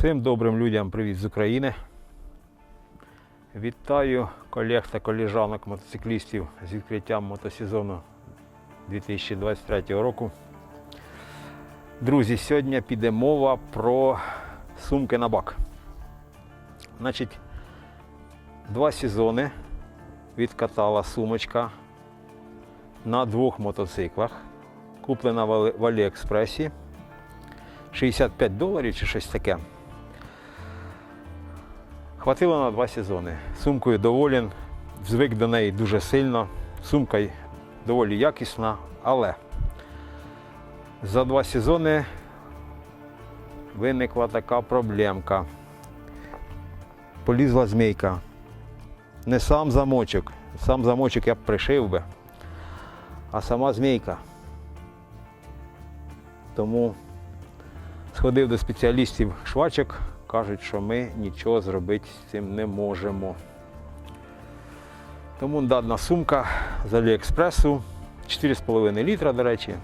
Всім добрим людям привіт з України. Вітаю колег та коліжанок мотоциклістів з відкриттям мотосезону 2023 року. Друзі, сьогодні піде мова про сумки на бак. Значить, два сезони відкатала сумочка на двох мотоциклах. Куплена в Аліекспресі. 65 доларів чи щось таке. Хватило на два сезони. Сумкою доволен, звик до неї дуже сильно. Сумка доволі якісна, але за два сезони виникла така проблемка. Полізла змійка. Не сам замочок. Сам замочок я б пришив би, а сама змійка. Тому Сходив до спеціалістів швачок, кажуть, що ми нічого зробити з цим не можемо. Тому дана сумка з Аліекспресу, 4,5 літра, до речі.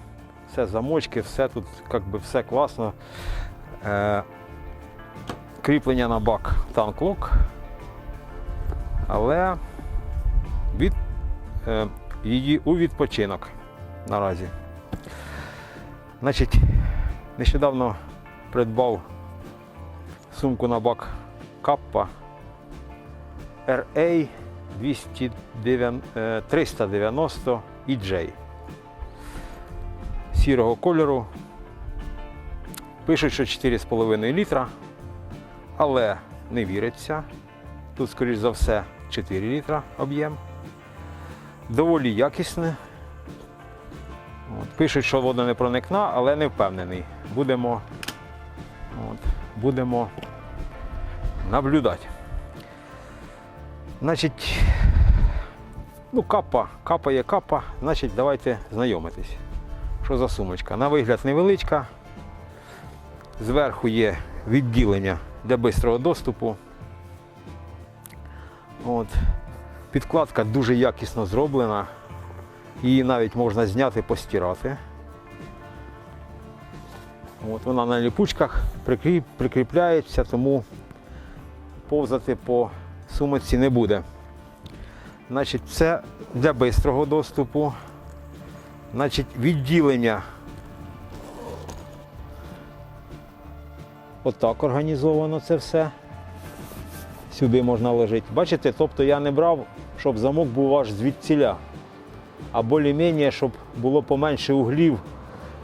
Все замочки, все тут як би, все класно. Е, кріплення на бак танк-лок. Але від, е, її у відпочинок наразі. Значить, Нещодавно придбав сумку на бак Каппа RA 290 е, 390 EJ сірого кольору. Пишуть, що 4,5 літра, але не віриться. Тут, скоріш за все, 4 літра об'єм. Доволі якісне. Пишуть, що вода не проникна, але не впевнений. Будемо, от, будемо наблюдати. Значить, ну, капа, капа є капа, значить, давайте знайомитись. Що за сумочка? На вигляд невеличка. Зверху є відділення для швидкого доступу. От. Підкладка дуже якісно зроблена. Її навіть можна зняти, постирати. От вона на ліпучках прикріп, прикріпляється, тому повзати по сумочці не буде. Значить, це для швидкого доступу. Значить, відділення отак організовано це все. Сюди можна ложити. Бачите, тобто я не брав, щоб замок був аж звідціля а більш-менш, щоб було поменше углів.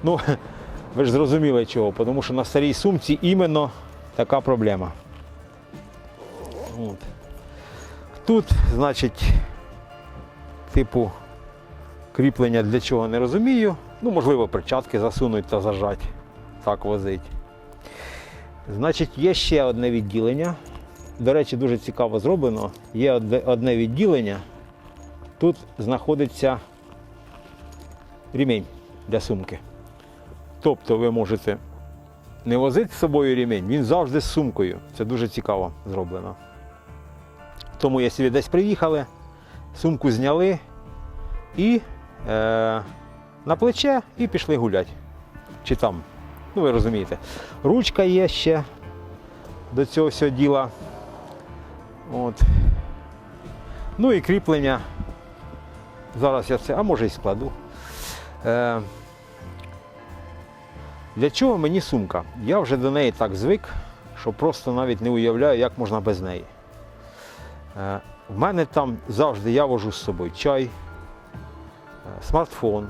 Ну, ви ж зрозуміли чого, тому що на старій сумці іменно така проблема. От. Тут, значить, типу кріплення для чого не розумію. Ну, можливо, перчатки засунуть та зажать. Так возить. Значить, є ще одне відділення. До речі, дуже цікаво зроблено. Є одне- відділення. Тут знаходиться ремінь для сумки. Тобто ви можете не возити з собою ремінь, він завжди з сумкою. Це дуже цікаво зроблено. Тому, якщо ви десь приїхали, сумку зняли і е, на плече і пішли гуляти. Чи там, ну ви розумієте. Ручка є ще до цього всього діла. От. Ну і кріплення. Зараз я це, а може і складу. Е, для чого мені сумка? Я вже до неї так звик, що просто навіть не уявляю, як можна без неї. Е, в мене там завжди я вожу з собою чай, е, смартфон,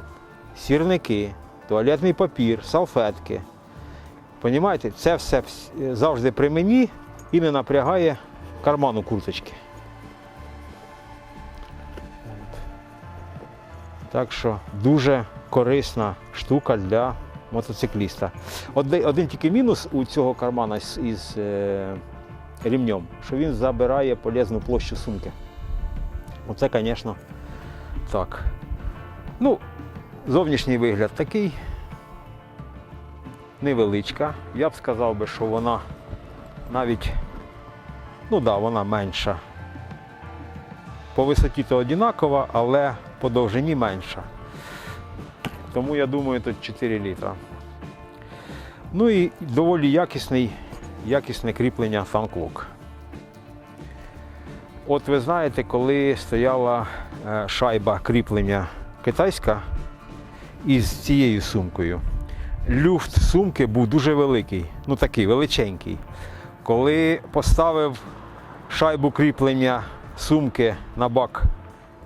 сірники, туалетний папір, салфетки. Понімаєте, це все завжди при мені і не напрягає карману курточки. Так що дуже корисна штука для мотоцикліста. Один, тільки мінус у цього кармана із е, рівнем, що він забирає полезну площу сумки. Оце, звісно, так. Ну, зовнішній вигляд такий. Невеличка. Я б сказав би, що вона навіть, ну да, вона менша. По висоті то однакова, але по довжині менша. Тому я думаю, тут 4 літра. Ну і доволі якісний якісне кріплення Фанклок. От ви знаєте, коли стояла е, шайба кріплення китайська із цією сумкою, люфт сумки був дуже великий, ну такий величенький. Коли поставив шайбу кріплення сумки на бак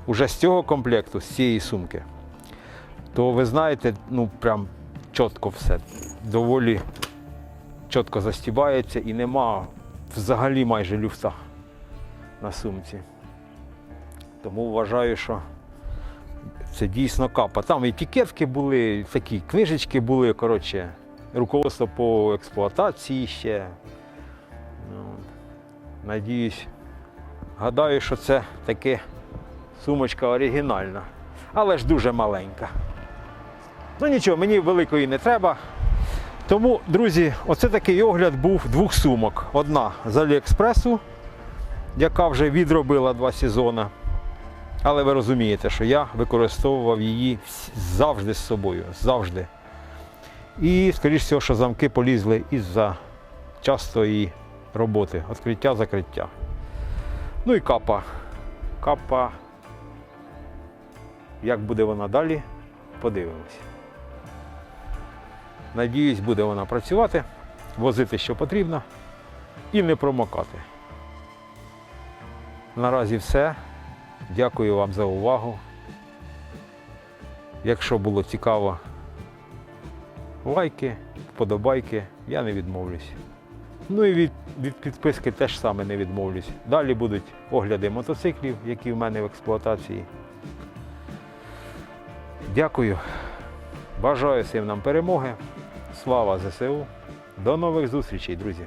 уже з цього комплекту, з цієї сумки, то ви знаєте, ну прям чітко все. Доволі чітко застібається і нема взагалі майже люфта на сумці. Тому вважаю, що це дійсно капа. Там і пікетки були, такі книжечки були, коротше, руководство по експлуатації ще. Ну, надіюсь, гадаю, що це таки сумочка оригінальна, але ж дуже маленька. Ну нічого, мені великої не треба. Тому, друзі, оце такий огляд був двох сумок. Одна з Аліекспресу, яка вже відробила два сезони. Але ви розумієте, що я використовував її завжди з собою. Завжди. І, скоріш всього, що замки полізли із-за частої роботи, відкриття, закриття. Ну і капа. Капа. Як буде вона далі, подивимось. Надіюсь, буде вона працювати, возити що потрібно і не промокати. Наразі все. Дякую вам за увагу. Якщо було цікаво, лайки, вподобайки, я не відмовлюсь. Ну і від, від підписки теж саме не відмовлюсь. Далі будуть огляди мотоциклів, які в мене в експлуатації. Дякую. Бажаю всім нам перемоги. Слава ЗСУ. До нових зустрічей, друзі!